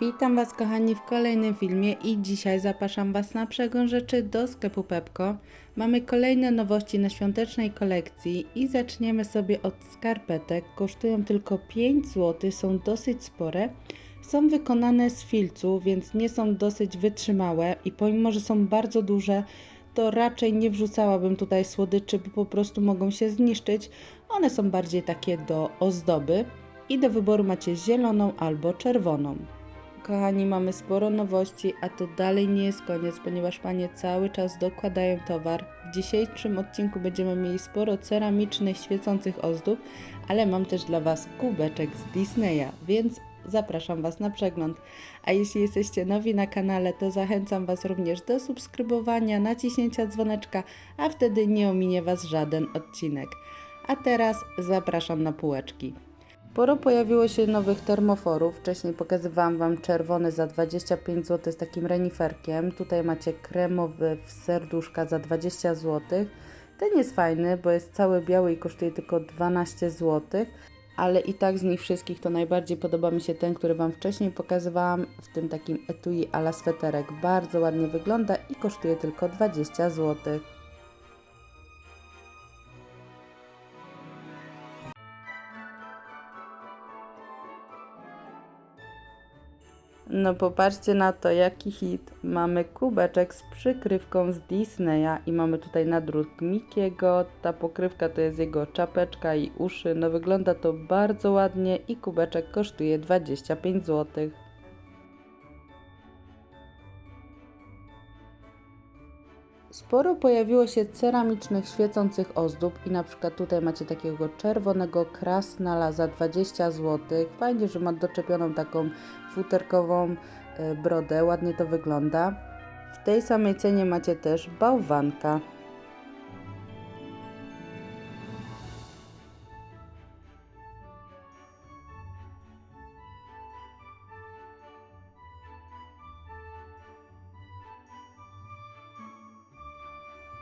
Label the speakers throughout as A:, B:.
A: Witam Was kochani w kolejnym filmie i dzisiaj zapraszam Was na przegląd rzeczy do sklepu Pepko. Mamy kolejne nowości na świątecznej kolekcji i zaczniemy sobie od skarpetek. Kosztują tylko 5 zł, są dosyć spore. Są wykonane z filcu, więc nie są dosyć wytrzymałe i pomimo, że są bardzo duże, to raczej nie wrzucałabym tutaj słodyczy, bo po prostu mogą się zniszczyć. One są bardziej takie do ozdoby i do wyboru macie zieloną albo czerwoną. Kochani, mamy sporo nowości, a to dalej nie jest koniec, ponieważ panie cały czas dokładają towar. W dzisiejszym odcinku będziemy mieli sporo ceramicznych, świecących ozdób, ale mam też dla Was kubeczek z Disneya, więc zapraszam Was na przegląd. A jeśli jesteście nowi na kanale, to zachęcam Was również do subskrybowania, naciśnięcia dzwoneczka, a wtedy nie ominie Was żaden odcinek. A teraz zapraszam na półeczki. Sporo pojawiło się nowych termoforów. Wcześniej pokazywałam Wam czerwony za 25 zł z takim reniferkiem. Tutaj macie kremowy w serduszka za 20 zł. Ten jest fajny, bo jest cały biały i kosztuje tylko 12 zł. Ale i tak z nich wszystkich to najbardziej podoba mi się ten, który Wam wcześniej pokazywałam w tym takim etui ala sweterek. Bardzo ładnie wygląda i kosztuje tylko 20 zł. No popatrzcie na to, jaki hit. Mamy kubeczek z przykrywką z Disneya i mamy tutaj nadruk Mikiego. Ta pokrywka to jest jego czapeczka i uszy. No wygląda to bardzo ładnie i kubeczek kosztuje 25 zł. Sporo pojawiło się ceramicznych, świecących ozdób i na przykład tutaj macie takiego czerwonego krasnala za 20 zł. Fajnie, że ma doczepioną taką futerkową e, brodę, ładnie to wygląda. W tej samej cenie macie też bałwanka.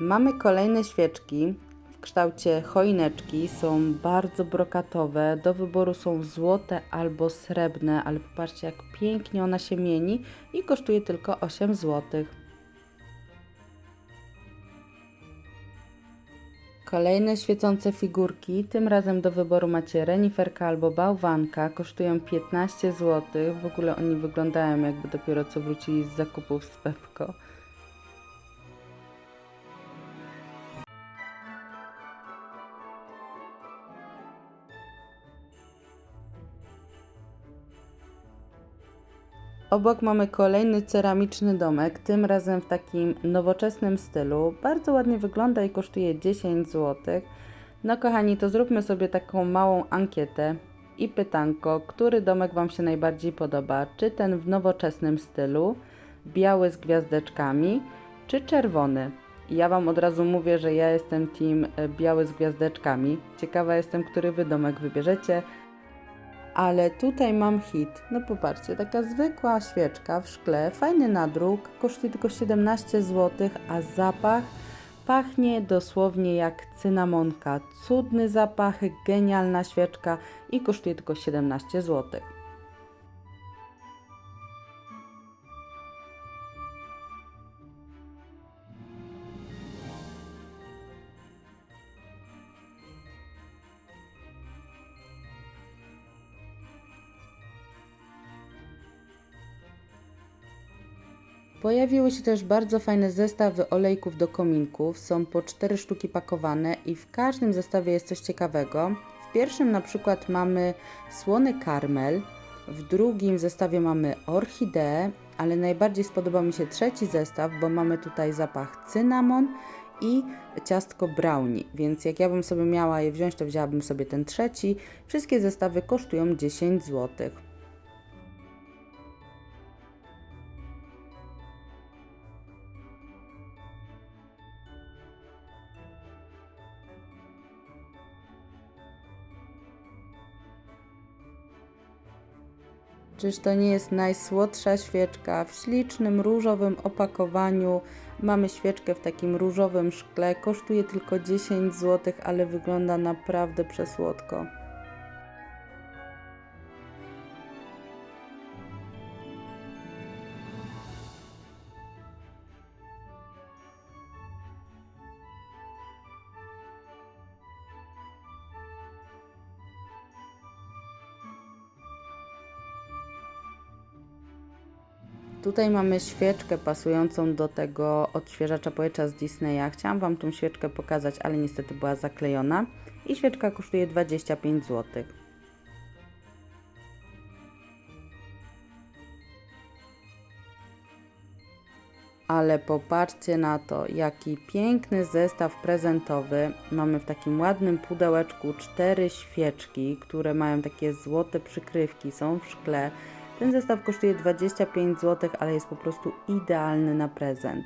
A: Mamy kolejne świeczki w kształcie choineczki. Są bardzo brokatowe. Do wyboru są złote albo srebrne, ale popatrzcie jak pięknie ona się mieni i kosztuje tylko 8 zł. Kolejne świecące figurki. Tym razem do wyboru macie reniferka albo bałwanka. Kosztują 15 zł. W ogóle oni wyglądają jakby dopiero co wrócili z zakupów z Pepko. Obok mamy kolejny ceramiczny domek, tym razem w takim nowoczesnym stylu. Bardzo ładnie wygląda i kosztuje 10 zł. No kochani, to zróbmy sobie taką małą ankietę i pytanko, który domek Wam się najbardziej podoba? Czy ten w nowoczesnym stylu, biały z gwiazdeczkami, czy czerwony? Ja Wam od razu mówię, że ja jestem team e, biały z gwiazdeczkami. Ciekawa jestem, który Wy domek wybierzecie ale tutaj mam hit. No popatrzcie, taka zwykła świeczka w szkle, fajny nadruk, kosztuje tylko 17 zł, a zapach pachnie dosłownie jak cynamonka. Cudny zapach, genialna świeczka i kosztuje tylko 17 zł. Pojawiły się też bardzo fajne zestawy olejków do kominków. Są po 4 sztuki pakowane i w każdym zestawie jest coś ciekawego. W pierwszym na przykład mamy słony karmel, w drugim zestawie mamy orchideę, ale najbardziej spodobał mi się trzeci zestaw, bo mamy tutaj zapach cynamon i ciastko brownie, więc jak ja bym sobie miała je wziąć, to wzięłabym sobie ten trzeci. Wszystkie zestawy kosztują 10 zł. Czyż to nie jest najsłodsza świeczka w ślicznym różowym opakowaniu? Mamy świeczkę w takim różowym szkle, kosztuje tylko 10 zł, ale wygląda naprawdę przesłodko. Tutaj mamy świeczkę pasującą do tego odświeżacza powietrza z Disneya. Chciałam Wam tą świeczkę pokazać, ale niestety była zaklejona. I świeczka kosztuje 25 zł. Ale popatrzcie na to, jaki piękny zestaw prezentowy. Mamy w takim ładnym pudełeczku cztery świeczki, które mają takie złote przykrywki, są w szkle. Ten zestaw kosztuje 25 zł, ale jest po prostu idealny na prezent.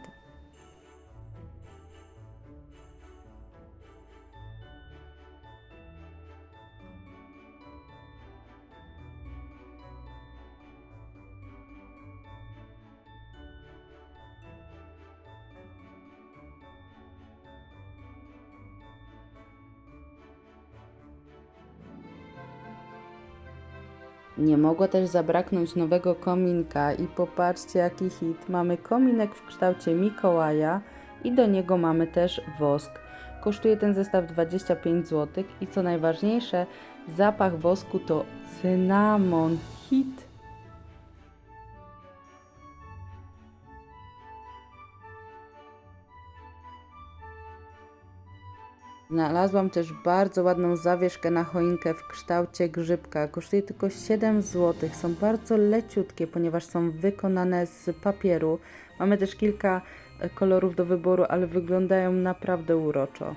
A: Nie mogło też zabraknąć nowego kominka i popatrzcie jaki hit. Mamy kominek w kształcie Mikołaja i do niego mamy też wosk. Kosztuje ten zestaw 25 zł i co najważniejsze, zapach wosku to cynamon. Hit. Znalazłam też bardzo ładną zawieszkę na choinkę w kształcie grzybka. Kosztuje tylko 7 zł. Są bardzo leciutkie, ponieważ są wykonane z papieru. Mamy też kilka e, kolorów do wyboru, ale wyglądają naprawdę uroczo.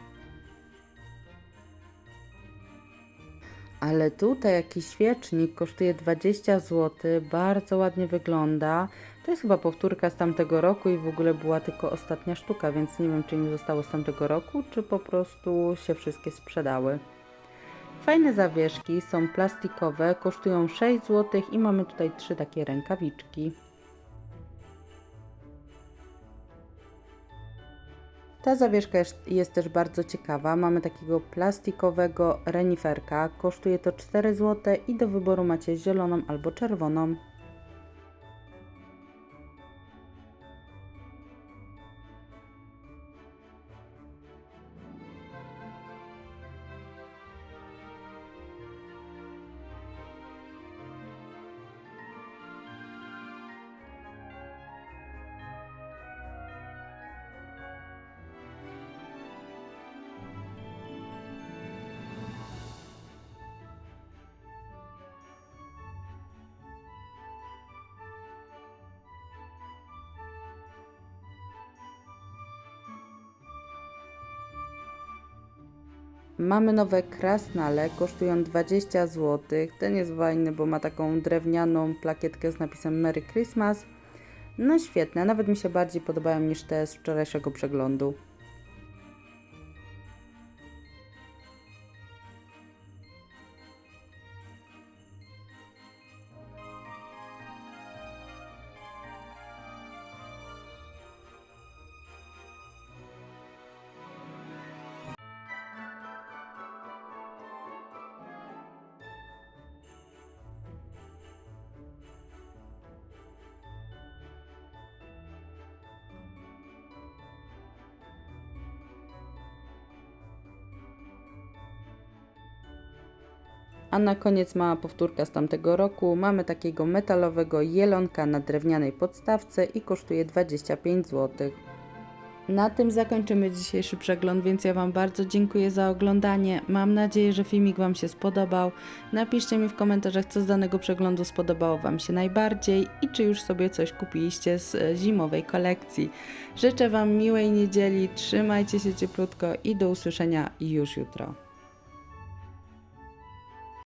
A: Ale tutaj jakiś świecznik kosztuje 20 zł, bardzo ładnie wygląda. To jest chyba powtórka z tamtego roku i w ogóle była tylko ostatnia sztuka, więc nie wiem, czy im zostało z tamtego roku, czy po prostu się wszystkie sprzedały. Fajne zawieszki, są plastikowe, kosztują 6 zł i mamy tutaj trzy takie rękawiczki. Ta zawieszka jest, jest też bardzo ciekawa. Mamy takiego plastikowego reniferka. Kosztuje to 4 zł i do wyboru macie zieloną albo czerwoną. Mamy nowe krasnale, kosztują 20 zł. Ten jest fajny, bo ma taką drewnianą plakietkę z napisem Merry Christmas. No świetne, nawet mi się bardziej podobają niż te z wczorajszego przeglądu. A na koniec mała powtórka z tamtego roku. Mamy takiego metalowego jelonka na drewnianej podstawce i kosztuje 25 zł. Na tym zakończymy dzisiejszy przegląd, więc ja Wam bardzo dziękuję za oglądanie. Mam nadzieję, że filmik Wam się spodobał. Napiszcie mi w komentarzach, co z danego przeglądu spodobało Wam się najbardziej i czy już sobie coś kupiliście z e, zimowej kolekcji. Życzę Wam miłej niedzieli, trzymajcie się cieplutko i do usłyszenia już jutro.